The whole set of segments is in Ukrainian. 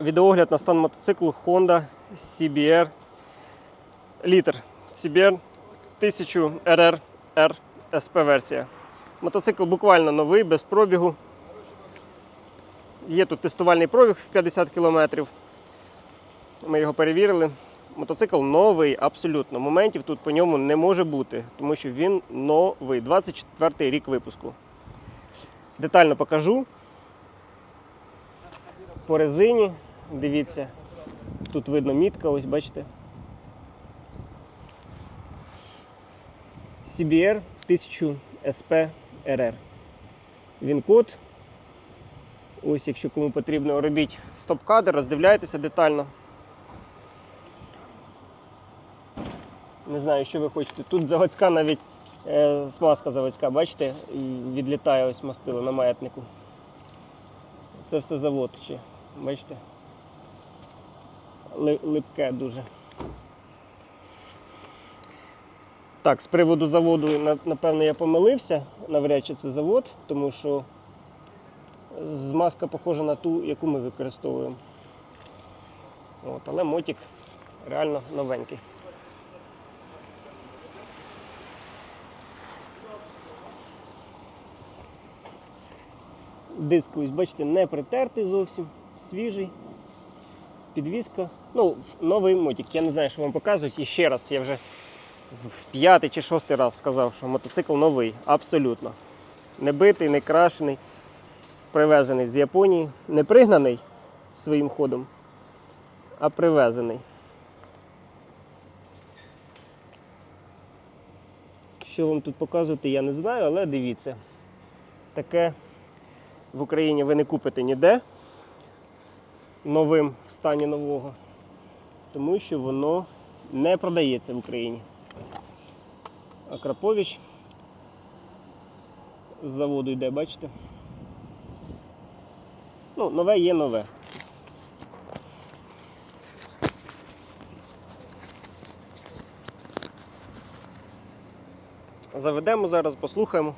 Відеогляд на стан мотоциклу Honda CBR літр CBR 1000 RR R SP версія. Мотоцикл буквально новий, без пробігу. Є тут тестувальний пробіг в 50 км. Ми його перевірили. Мотоцикл новий, абсолютно. Моментів тут по ньому не може бути, тому що він новий. 24 рік випуску. Детально покажу. По резині, дивіться, тут видно мітка, ось бачите. CBR 1000 SP RR. Він код. Ось, якщо кому потрібно, робіть стоп-кадр, роздивляйтеся детально. Не знаю, що ви хочете. Тут заводська навіть е, смазка заводська, бачите, і відлітає ось мастило на маятнику. Це все завод ще. Бачите? Ли- Липке дуже. Так, з приводу заводу, напевно, я помилився. Навряд чи це завод, тому що змазка похожа на ту, яку ми використовуємо. От, але мотик реально новенький. Диск, ось бачите, не притертий зовсім, свіжий. Підвізка. Ну, новий мотик. Я не знаю, що вам показують. І ще раз, я вже в п'ятий чи шостий раз сказав, що мотоцикл новий, абсолютно. Не битий, не крашений, привезений з Японії. Не пригнаний своїм ходом, а привезений. Що вам тут показувати, я не знаю, але дивіться. Таке в Україні ви не купите ніде новим в стані нового, тому що воно не продається в Україні. Акрапович з заводу йде, бачите? Ну, нове є нове. Заведемо зараз, послухаємо.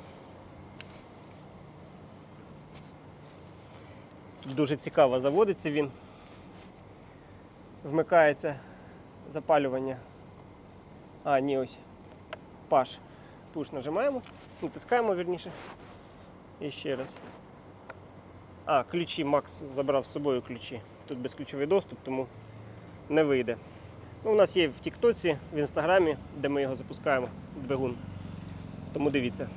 Дуже цікаво заводиться він. Вмикається запалювання. А, ні, ось. Паш. Пуш нажимаємо, натискаємо вірніше. І ще раз. А, ключі Макс забрав з собою ключі. Тут безключовий доступ, тому не вийде. Ну, у нас є в Тіктоці, в інстаграмі, де ми його запускаємо, двигун. Тому дивіться.